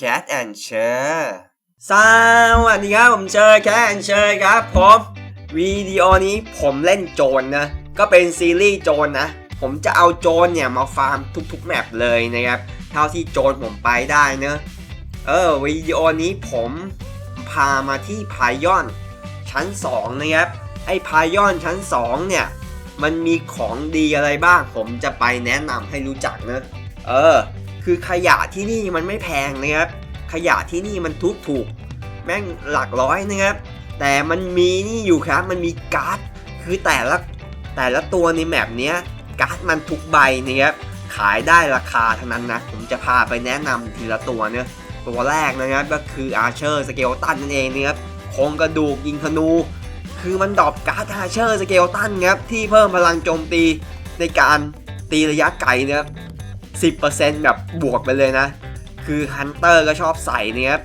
Cat and Share สวัสดีครับ ผมเชอร์ Cat and Share ครับผมวิดีโอนี้ผมเล่นโจรนะก็เป็นซีรีส์โจรนะ ผมจะเอาโจรเนี่ยมาฟาร์มทุกๆแมปเลยนะครับ เท่าที่โจรผมไปได้เนะเออวิดีโอนี้ผมพามาที่พายอนชั้น 2 นะครับ ไอ้พายอนชั้น 2 เนี่ย มันมีของดีอะไรบ้าง ผมจะไปแนะนำให้รู้จักเนะเออ คือขยะที่นี่มันไม่แพงนะครับ ขยะที่นี่มันทุกถูก แม่งหลักร้อยนะครับ แต่มันมีนี่อยู่ครับ มันมีการ์ด คือแต่ละแต่ละตัวในแมปเนี้ยการ์ดมันทุกใบนะครับ ขายได้ราคาทั้งนั้นนะ ผมจะพาไปแนะนำทีละตัวเนอะตัวแรกนะครับก็คืออาร์เชอร์สเกลตันนั่นเองนะครับโครงกระดูกยิงธนู คือมันดรอปการ์ดอาร์เชอร์สเกลตันครับที่เพิ่มพลังโจมตีในการตีระยะไกลนะครับ 10%แบบบวกไปเลยนะ คือฮันเตอร์ก็ชอบใส่เนี่ยครับ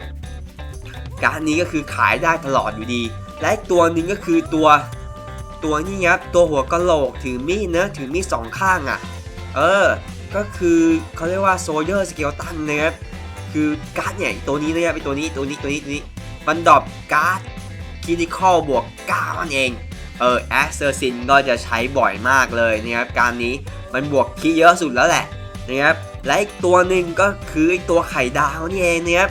การนี้ก็คือขายได้ตลอดอยู่ดี และตัวนึงก็คือตัวตัวนี้ครับตัวหัวกะโหลกถือมีดนะถือมีดสองข้างอะ่ะ เออ ก็คือเขาเรียกว่าโซเยอร์สเกลตันนะครับคือการ์ดเนี่ยตัวนี้นะครับไอตัวนี้ตัวนี้ตัวนี้ตัวนี้มันดรอปการ์ดคิติคอลบวก9นั่นเองเออแอคเซอร์ซินก็จะใช้บ่อยมากเลยนะครับการนี้มันบวกคีเยอะสุดแล้วแหละ นะครับและอีกตัวหนึ่งก็คือไอตัวไข่ดาวนี่เองนะครับ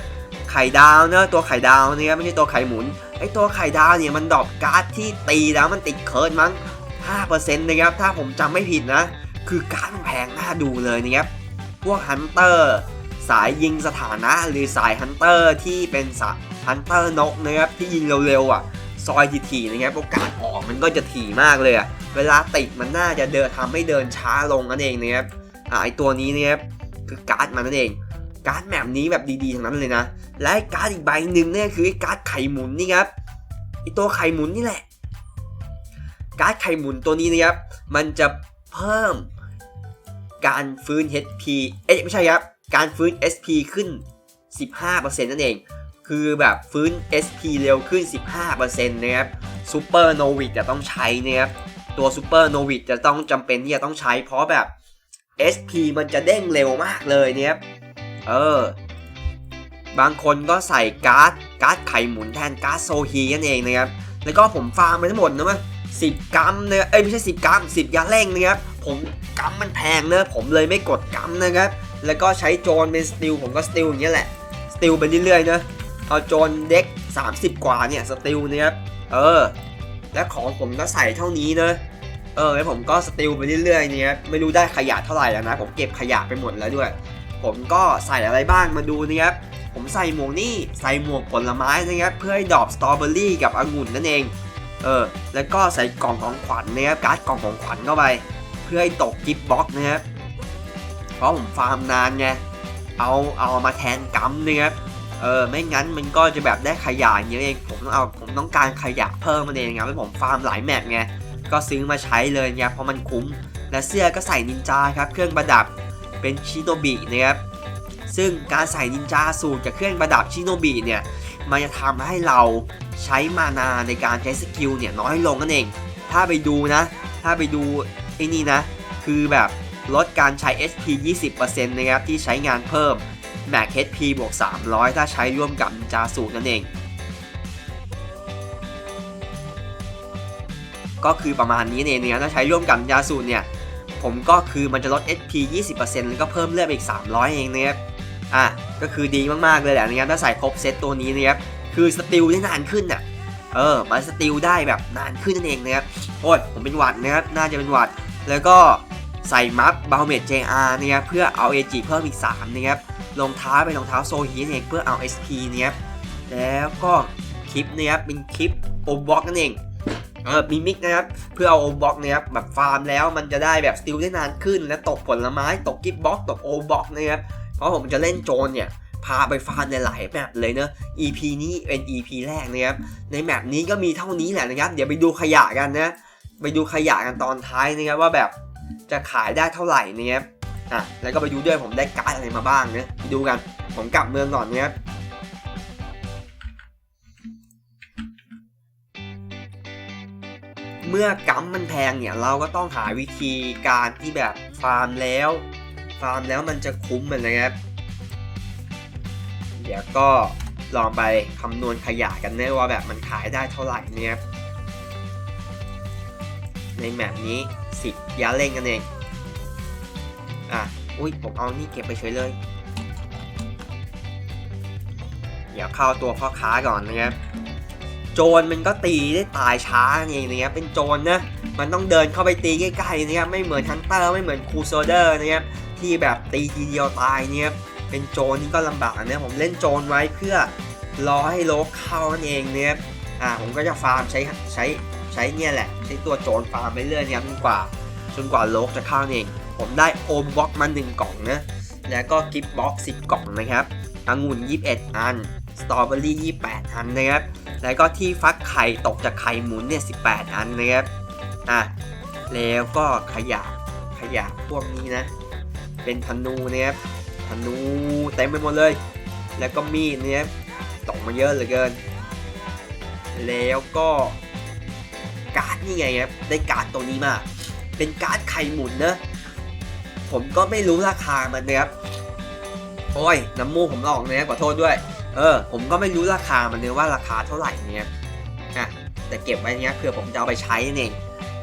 ไข่ดาวเนะตัวไข่ดาวเนี่ยไม่ใช่ตัวไข่หมุนไอตัวไข่ดาวเนี่ยมันดรอปการ์ดที่ตีแล้วมันติดเคิร์ดมั้ง 5%นะครับถ้าผมจำไม่ผิดนะ คือการ์ดมันแพงน่าดูเลยนะครับพวกฮันเตอร์สายยิงสถานะหรือสายฮันเตอร์ที่เป็นสายฮันเตอร์นกนะครับที่ยิงเร็วๆอะซอยถี่ๆนะครับโอกาสออกมันก็จะถี่มากเลยอะเวลาติดมันน่าจะเดินทำให้เดินช้าลงนั่นเองนะครับ อ่าไอตัวนี้เนี่ยคือการ์ดมันนั่นเองการ์ดแมปนี้แบบดีๆทั้งนั้นเลยนะ และการ์ดอีกใบหนึ่งเนี่ยคือไอการ์ดไข่หมุนนี่ครับไอตัวไข่หมุนนี่แหละ การ์ดไข่หมุนตัวนี้นะครับ มันจะเพิ่มการฟื้น HP เอ้ยไม่ใช่ครับ การฟื้น SP ขึ้น 15%นั่นเอง คือแบบฟื้น SP เร็วขึ้น 15%นะครับซูเปอร์โนวิดจะต้องใช้นะครับ ตัวซูเปอร์โนวิดจะต้องจำเป็นที่จะต้องใช้เพราะแบบ SP มันจะเด้งเร็วมากเลยเนี่ยครับ เออ บางคนก็ใส่การ์ด การ์ดไข่หมุนแทนการ์ดโซฮีนั่นเองนะครับ แล้วก็ผมฟาร์มไปทั้งหมดนะมั้ยสิบกัมเนี่ยเอ้ยไม่ใช่สิบกัมสิบยาเร่งนะครับ ผมกัมมันแพงเนะผมเลยไม่กดกัมนะครับ แล้วก็ใช้โจนเป็นสติลผมก็สติลอย่างเงี้ยแหละ สติลไปเรื่อยๆนะเอาโจนเด็ก 30 กว่าเนี่ยสติลนะครับ เออ และของผมก็ใส่เท่านี้นะ เออแล้วผมก็สติลไปเรื่อยๆเนี่ยไม่รู้ได้ขยะเท่าไหร่แล้วนะผมเก็บขยะไปหมดแล้วด้วย ผมก็ใส่อะไรบ้างมาดูนะครับผมใส่หมวกนี่ใส่หมวกผลไม้นะครับเพื่อให้ดอปสตรอเบอรี่กับองุ่นนั่นเองเออแล้วก็ใส่กล่องของขวัญนะครับการ์ดกล่องของขวัญเข้าไป เพื่อให้ตกกิฟต์บ็อกซ์นะครับเพราะผมฟาร์มนานไงเอาเอามาแทนกัมนะครับเออไม่งั้นมันก็จะแบบได้ขยะอย่างเองผมต้องเอาผมต้องการขยะเพิ่มมาเองครับแล้วผมฟาร์มหลายแมปไง ก็ซื้อมาใช้เลยเนี่ยเพราะมันคุ้ม และเสื้อก็ใส่นินจาครับเครื่องประดับเป็นชิโนบินะครับซึ่งการใส่นินจาสูตรกับเครื่องประดับชิโนบิเนี่ยมันจะทำให้เราใช้มานาในการใช้สกิลเนี่ยน้อยลงนั่นเอง ถ้าไปดูนะ ถ้าไปดูไอ้นี่นะ คือแบบลดการใช้ SP 20%นะครับที่ใช้งานเพิ่ม Max HP บวก 300 ถ้าใช้ร่วมกับนินจาสูตรนั่นเอง ก็คือประมาณนี้เองนะครับถ้าใช้ร่วมกับยาสูตรเนี่ยผมก็คือมันจะลด SP 20%แล้วก็เพิ่มเลือดอีก 300 เองนะครับอะก็คือดีมากๆเลยแหละนะครับถ้าใส่ครบเซตตัวนี้นะครับคือสติลได้นานขึ้นน่ะเออมันสติลได้แบบนานขึ้นนั่นเองนะครับโอ้ยผมเป็นหวัดนะครับน่าจะเป็นหวัด แล้วก็ใส่มัฟบาเมด JR นะครับเพื่อเอา AG เพิ่มอีก3นะครับรองเท้าเป็นรองเท้าโซฮีเองเพื่อเอา SP นะครับแล้วก็คลิปเนะครับเป็นคลิปโอบล็อกนั่นเอง เออมีมิกนะครับเพื่อเอาโอบล็อกนะครับแบบฟาร์มแล้วมันจะได้แบบสติลได้นานขึ้น และตกผลไม้ตกกิฟบ็อกตกโอบล็อกนะครับเพราะผมจะเล่นโจนเนี่ยพาไปฟาร์มในหลายแมปเลยเนอะ EP นี้เป็น EP แรกนะครับในแมปนี้ก็มีเท่านี้แหละนะครับ เดี๋ยวไปดูขยะกันนะไปดูขยะกันตอนท้ายนะครับว่าแบบจะขายได้เท่าไหร่นะครับอะแล้วก็ไปดูด้วยผมได้การ์ดอะไรมาบ้างเนะไปดูกันผมกลับเมืองก่อนนะครับ เมื่อกัมมันแพงเนี่ยเราก็ต้องหาวิธีการที่แบบฟาร์มแล้ว ฟาร์มแล้วมันจะคุ้มมันนะครับ เดี๋ยวก็ลองไปคำนวณขยะกันนะว่าแบบมันขายได้เท่าไหร่เนี่ยครับในแมปนี้ 10 ยาเล่งกันเอง อะ อุ้ยผมเอานี่เก็บไปเฉยเลย เดี๋ยวเข้าตัวพ่อค้าก่อนนะครับ โจรมันก็ตีได้ตายช้าเองนะครับเป็นโจรนะมันต้องเดินเข้าไปตีใกล้ๆนะครับไม่เหมือนฮันเตอร์ไม่เหมือนคูโซเดอร์นะครับที่แบบตีทีเดียวตายเนี่ยเป็นโจรนี่ก็ลำบากนะผมเล่นโจรไว้เพื่อรอให้โลกเข้านั่นเองเนี่ยอ่าผมก็จะฟาร์มใช้ใช้ใช้เนี่ยแหละ ใช้ตัวโจรฟาร์มไปเรื่อยๆนะครับจนกว่าจนกว่าโลกจะเข้านั่นเอง ผมได้โอมบ็อกมา1กล่องนะแล้วก็กิฟต์บ็อกซ์10 กล่องนะครับองุ่น 21 อัน สตรอเบอรี่ 28 อันนะครับ แล้วก็ที่ฟักไข่ตกจากไข่หมุนเนี่ย18อันนะครับอะแล้วก็ขยะขยะพวกนี้นะ เป็นธนูนะครับธนูเต็มไปหมดเลย แล้วก็มีดเนี่ยตกมาเยอะเหลือเกิน แล้วก็การ์ดนี่ไงครับได้การ์ดตัวนี้มา เป็นการ์ดไข่หมุนนะ ผมก็ไม่รู้ราคามันนะครับโอ้ยน้ำมูกผมออกนะครับขอโทษด้วย เออ ผมก็ไม่รู้ราคามันเลยว่าราคาเท่าไหร่เนี่ยอะแต่เก็บไว้เนี้ยเผื่อผมจะเอาไปใช้นั่นเอง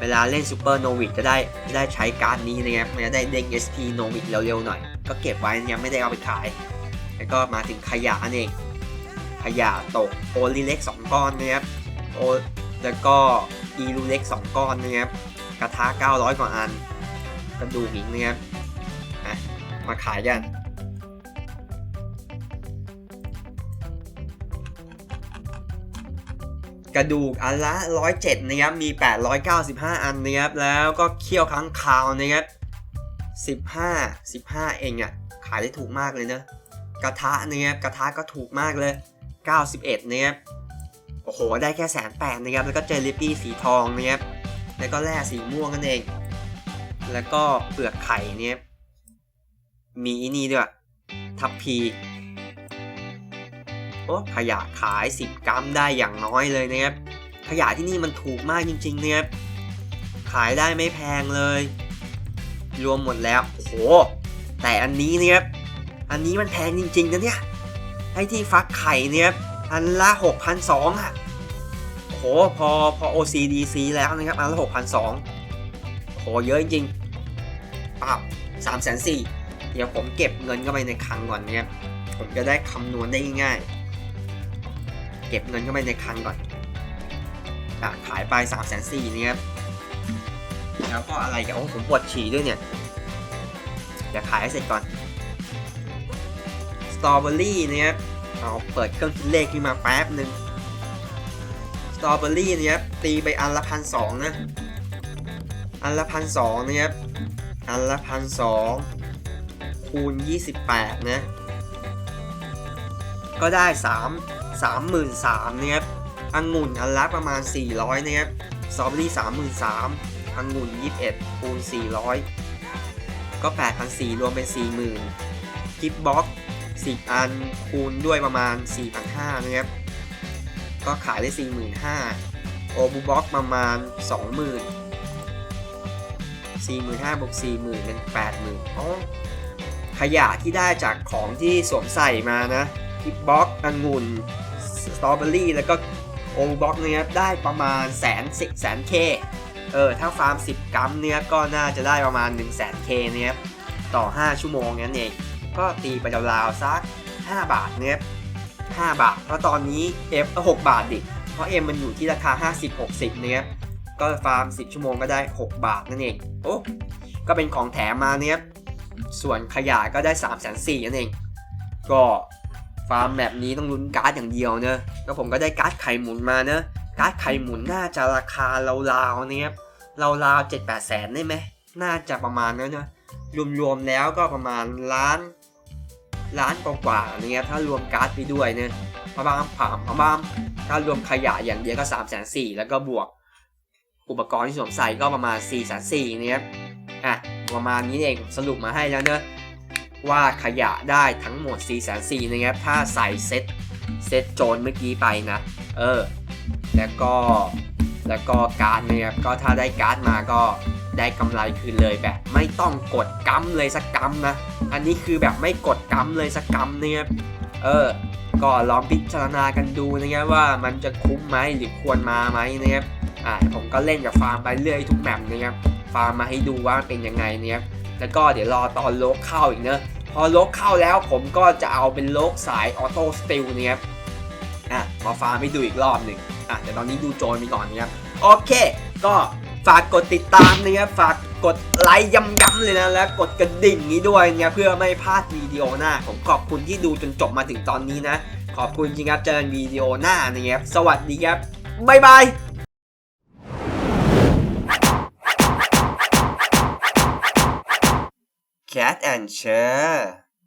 เวลาเล่นซูเปอร์โนวิกจะได้ได้ใช้การ์ดนี้นะครับมันจะได้เด้ง SP โนวิกเร็วๆหน่อย ก็เก็บไว้ยังไม่ได้เอาไปขาย แล้วก็มาถึงขยะนั่นเอง ขยะตกโอลิเล็ก 2 ก้อนนะครับโอแล้วก็อีลูเล็ก 2 ก้อนนะครับกระทะ900 กว่าอันกระดูกอีกนะครับอะมาขายกัน กระดูกอันละ 107 นะครับ มี 895 อันนะครับ แล้วก็เคี่ยวครั้งคาวนะครับ 15 15 เองอะ่ะ ขายได้ถูกมากเลยเนอะกระทะนะครับ กระทะก็ถูกมากเลย 91นะครับ โอ้โห ได้แค่แสนแปดนะครับ แล้วก็เจลลิปี้สีทองนะครับ แล้วก็แร่สีม่วงนั่นเอง แล้วก็เปลือกไข่เนี่ย มีอีนี่ด้วย ทับพี โอ้ขยะขาย 10 กรัมได้อย่างน้อยเลยนะครับ ขยะที่นี่มันถูกมากจริงๆนะครับ ขายได้ไม่แพงเลย รวมหมดแล้วโอ้โห แต่อันนี้เนี่ยครับ อันนี้มันแพงจริงๆนะเนี่ย ไอ้ที่ฟักไข่เนี่ยอันละ6,200อะโอ้โห พอพอ OCDC แล้วนะครับ อันละ6,200โอ้โห เยอะจริงปรับสามแสนสี่เดี๋ยวผมเก็บเงินเข้าไปในคลังก่อนเนะครับผมจะได้คำนวณได้ง่ายๆ เก็บเงินเข้าไปในคังก่อนอะขายไป3ามแสนสี่นี่ครับแล้วก็อะไรกันโอ้ผมปวดฉี่ด้วยเนี่ยเดี๋ยวขายให้เสร็จก่อนสตรอเบอรี่เนี่ยครับเอาเปิดเครื่องคิดเลขขึ้นมาแป๊บหนึ่งสตรอเบอรี่เนี่ยครับตีไปอันละพันสองนะอันละพันสองนะครับอันละพันสองคูณ 28 นะ ก็ได้ 3 33,000นะครับองุ่นอันละประมาณ 400นะครับสตรอเบอรี่33,000องุ่น21คูณ400 ก็ 8,400รวมเป็น 40,000กิฟบ็อก10 อันคูณด้วยประมาณ 4,500นะครับก็ขายได้ 45,000โอบูบ็อกประมาณ 20,000 45,000บวก40,000เป็น80,000อ๋อขยะที่ได้จากของที่สวมใส่มานะทิปบ็อกองุ่น สตรอเบอรี่แล้วก็โอบ็อกเนี่ยครับได้ประมาณแสนสิบแสนเคเออถ้าฟาร์ม 10 กรัมเนี่ยก็น่าจะได้ประมาณ 1 0 0 0 0แสนเคเนี่ยครับต่อ 5 ชั่วโมงนั่นเอง ก็ตีไปราวๆสัก 5 บาทเนี่ย5บาท เพราะตอนนี้ F ก็6บาทดิ เพราะ M มันอยู่ที่ราคา 50-60เนี่ยก็ฟาร์ม 10 ชั่วโมงก็ได้ 6 บาทนั่นเอง โอ้ก็เป็นของแถมมาเนี่ยส่วนขยะก็ได้3ามแสนสี่นั่นเอง ก็ ฟาร์มแบบนี้ต้องลุ้นการ์ดอย่างเดียวเนอะแล้วผมก็ได้การ์ดไข่หมุนมาเนอะการ์ดไข่หมุนน่าจะราคาราวๆเนี่ยราวๆเจ็ดแปดแสนได้ไหมน่าจะประมาณนั้นเนอะรวมๆแล้วก็ประมาณล้านล้านกว่าๆเนี่ยถ้ารวมการ์ดไปด้วยเนี่ยพะบามผ่ามพะบามถ้ารวมขยะอย่างเดียวก็3ามแสนสี่แล้วก็บวก อุปกรณ์ที่สวมใส่ก็ประมาณ4ี่แสนสี่เนี่ยอะประมาณนี้เองสรุปมาให้แล้วเนอะ ว่าขยะได้ทั้งหมด 4 4 0 0 0นะครับ ถ้าใส่เซตเซตโจนเมื่อกี้ไปนะ เออ แล้วก็ แล้วก็การ์ดนี่ยครับ ก็ถ้าได้การ์ดมาก็ได้กำไรคืนเลยแบบ ไม่ต้องกดกัมเลยสักกัมนะ อันนี้คือแบบไม่กดกัมเลยสักกัมเนี่ยครับ เออ ก็ลองพิจารณากันดูนะครับว่ามันจะคุ้มไหมหรือควรมาไหมนะครับ อ่า ผมก็เล่นกับฟาร์มไปเรื่อยทุกแมปนะครับ ฟาร์มมาให้ดูว่าเป็นยังไงนะครับ แล้วก็เดี๋ยวรอตอนโลกเข้าอีกเนอะพอโลกเข้าแล้วผมก็จะเอาเป็นโลกสายออโต้สติลนะครับอะมาฟาร์มให้ดูอีกรอบหนึ่งอะแต่ตอนนี้ดูโจรไปก่อนนะครับโอเค ก็ฝากกดติดตามนะครับฝากกดไลค์ย้ำๆเลยนะและกดกระดิ่งนี้ด้วยนะเพื่อไม่พลาดวิดีโอหน้า ผมขอบคุณที่ดูจนจบมาถึงตอนนี้นะ ขอบคุณจริงครับเจอกันวิดีโอหน้านะครับสวัสดีครับบ๊ายบาย Cat and Chair